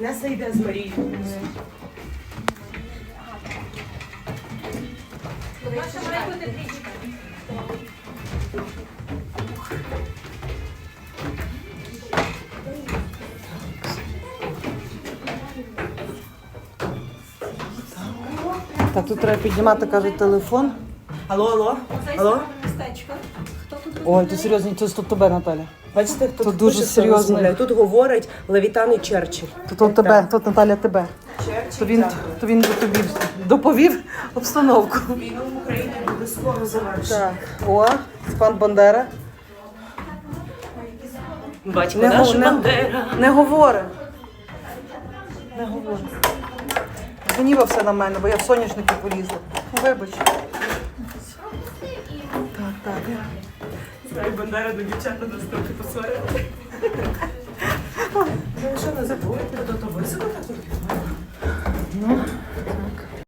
Неса йде з Марією. Наша має бути трічка. Так, тут треба піднімати, кажуть, телефон. Алло, алло, алло. Містечко. Тут Ой, тут серйозно, це тут тебе, Наталя. Бачите, хто Тут дуже пише, хто серйозно. розмовляє. Тут говорить Левітан і Черчилль. Тут от тебе, тут Наталя тебе. Черчилль, То він, так. то він тобі доповів обстановку. Війну в Україні буде скоро завершена. Так, о, пан Бандера. Батько Не, наш го- не, Бандера. не говори. Не говори. Гнівався на мене, бо я в соняшники полізла. Вибач. Так, так. Знаю, Бандера до дівчата настільки посварити. Ну, що не забудете, то то високо так? Ну,